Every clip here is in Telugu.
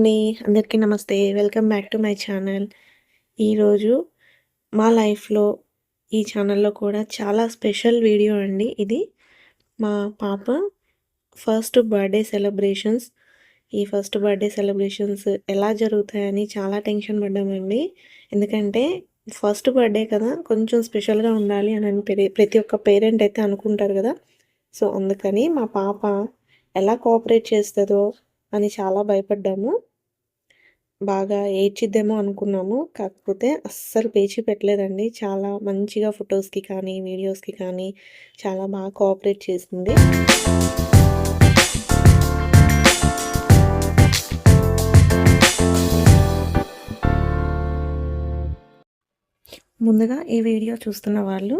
అండి. అందరికీ నమస్తే. Welcome back to my channel. ఈరోజు మా లైఫ్‌లో ఈ ఛానల్‌లో కూడా చాలా స్పెషల్ వీడియో అండి ఇది. మా పాప ఫస్ట్ బర్త్‌డే సెలబ్రేషన్స్. ఈ ఫస్ట్ బర్త్‌డే సెలబ్రేషన్స్ ఎలా జరుగుతాయని చాలా టెన్షన్ పడ్డామండి. ఎందుకంటే ఫస్ట్ బర్త్‌డే కదా! కొంచెం స్పెషల్‌గా ఉండాలి అని పెరి ప్రతి ఒక్క పేరెంట్ అయితే అనుకుంటారు కదా! సో, అందుకని మా పాప ఎలా కోఆపరేట్ చేస్తుందో అని చాలా భయపడ్డాము. బాగా ఏడ్చిద్దేమో అనుకున్నాము. కాకపోతే అస్సలు పేచి పెట్టలేదండి. చాలా మంచిగా ఫొటోస్కి కానీ, వీడియోస్‌కి కానీ చాలా బాగా కోఆపరేట్ చేసింది. ముందుగా ఈ వీడియో చూస్తున్న వాళ్ళు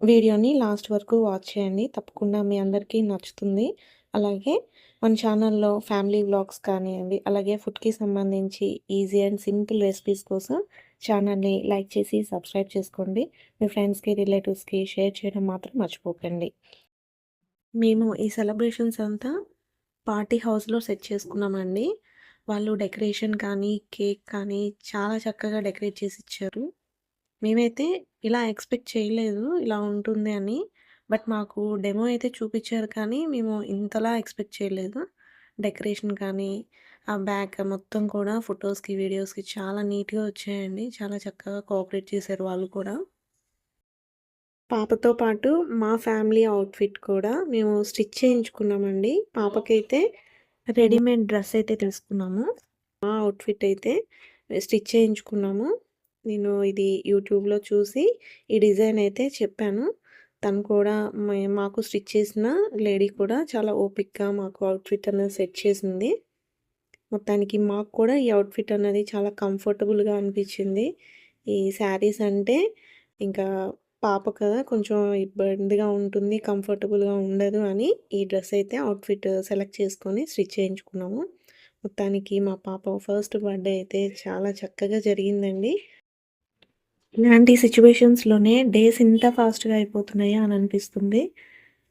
వీడియోని లాస్ట్ వరకు వాచ్ చేయండి. తప్పకుండా మీ అందరికీ నచ్చుతుంది. అలాగే మన ఛానల్‌లో ఫ్యామిలీ వ్లాగ్స్ కానివ్వండి అలాగే ఫుడ్‌కి సంబంధించి ఈజీ అండ్ సింపుల్ రెసిపీస్ కోసం ఛానల్‌ని లైక్ చేసి సబ్స్క్రైబ్ చేసుకోండి. మీ ఫ్రెండ్స్‌కి, రిలేటివ్స్‌కి షేర్ చేయడం మాత్రం మర్చిపోకండి. మేము ఈ సెలబ్రేషన్స్ అంతా పార్టీ హౌస్‌లో సెట్ చేసుకున్నామండి. వాళ్ళు డెకరేషన్ కానీ, కేక్ కానీ చాలా చక్కగా డెకరేట్ చేసి ఇచ్చారు. మేమైతే ఇలా ఎక్స్‌పెక్ట్ చేయలేదు ఇలా ఉంటుంది అని. బట్ మాకు డెమో అయితే చూపించారు కానీ, మేము ఇంతలా ఎక్స్‌పెక్ట్ చేయలేదు. డెకరేషన్ కానీ, ఆ బ్యాక్ మొత్తం కూడా ఫొటోస్కి వీడియోస్‌కి చాలా నీట్‌గా వచ్చాయండి. చాలా చక్కగా కోఆపరేట్ చేశారు వాళ్ళు కూడా. పాపతో పాటు మా ఫ్యామిలీ అవుట్‌ఫిట్ కూడా మేము స్టిచ్ చేయించుకున్నామండి. పాపకైతే రెడీమేడ్ డ్రెస్ అయితే తీసుకున్నాము. మా అవుట్‌ఫిట్ అయితే స్టిచ్ చేయించుకున్నాము. నేను ఇది యూట్యూబ్‌లో చూసి ఈ డిజైన్ అయితే చెప్పాను. తను కూడా మే మాకు స్టిచ్ చేసిన లేడీ కూడా చాలా ఓపిక్గా మాకు అవుట్‌ఫిట్ అనేది సెట్ చేసింది. మొత్తానికి మాకు కూడా ఈ అవుట్‌ఫిట్ అనేది చాలా కంఫర్టబుల్‌గా అనిపించింది. ఈ శారీస్ అంటే ఇంకా పాప కదా! కొంచెం ఇబ్బందిగా ఉంటుంది. కంఫర్టబుల్‌గా ఉండదు అని ఈ డ్రెస్ అయితే అవుట్‌ఫిట్ సెలెక్ట్ చేసుకొని స్టిచ్ చేయించుకున్నాము. మొత్తానికి మా పాప ఫస్ట్ బర్త్‌డే అయితే చాలా చక్కగా జరిగిందండి. ఇలాంటి సిచ్యువేషన్స్లోనే డేస్ ఇంత ఫాస్ట్‌గా అయిపోతున్నాయా అని అనిపిస్తుంది.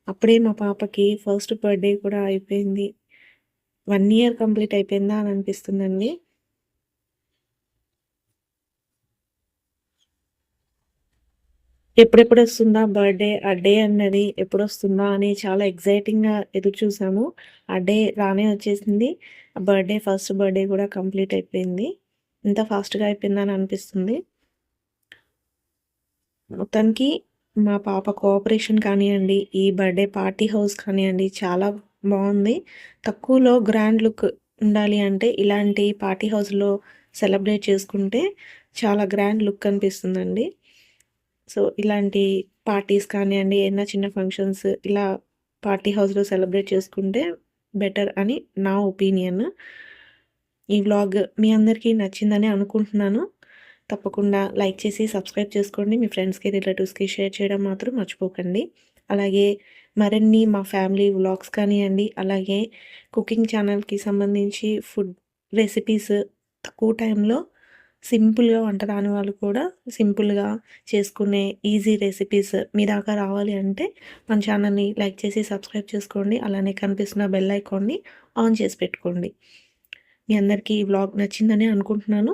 అప్పుడే మా పాపకి ఫస్ట్ బర్త్‌డే కూడా అయిపోయింది. వన్ ఇయర్ కంప్లీట్ అయిపోయిందా అని అనిపిస్తుందండి. ఎప్పుడెప్పుడొస్తుందా బర్త్‌డే? ఆ డే అన్నది ఎప్పుడు వస్తుందా అని చాలా ఎగ్జైటింగ్గా ఎదురు చూసాము. ఆ డే రానే వచ్చేసింది. ఆ బర్త్‌డే ఫస్ట్ బర్త్‌డే కూడా కంప్లీట్ అయిపోయింది. ఇంత ఫాస్ట్‌గా అయిపోయిందా అని అనిపిస్తుంది. మొత్తానికి మా పాప కోఆపరేషన్ కానివ్వండి ఈ బర్త్‌డే పార్టీ హౌస్ కానివ్వండి చాలా బాగుంది తక్కువలో గ్రాండ్ లుక్ ఉండాలి అంటే ఇలాంటి పార్టీ హౌస్‌లో సెలబ్రేట్ చేసుకుంటే చాలా గ్రాండ్ లుక్ అనిపిస్తుందండి. సో, ఇలాంటి పార్టీస్ కానివ్వండి ఏదైనా చిన్న ఫంక్షన్స్ ఇలా పార్టీ హౌస్‌లో సెలబ్రేట్ చేసుకుంటే బెటర్ అని నా ఒపీనియన్. ఈ వ్లాగ్ మీ అందరికీ నచ్చిందని అనుకుంటున్నాను. తప్పకుండా లైక్ చేసి సబ్స్క్రైబ్ చేసుకోండి. మీ ఫ్రెండ్స్‌కి, రిలేటివ్స్‌కి షేర్ చేయడం మాత్రం మర్చిపోకండి. అలాగే మరిన్ని మా ఫ్యామిలీ వ్లాగ్స్ కానివ్వండి అలాగే కుకింగ్ ఛానల్‌కి సంబంధించి ఫుడ్ రెసిపీస్ తక్కువ టైంలో సింపుల్‌గా వంట రాని వాళ్ళు కూడా సింపుల్‌గా చేసుకునే ఈజీ రెసిపీస్ మీ దాకా రావాలి అంటే మన ఛానల్‌ని లైక్ చేసి సబ్స్క్రైబ్ చేసుకోండి. అలానే కనిపిస్తున్న బెల్ ఐకాన్‌ని ఆన్ చేసి పెట్టుకోండి. మీ అందరికీ ఈ వ్లాగ్ నచ్చిందని అనుకుంటున్నాను.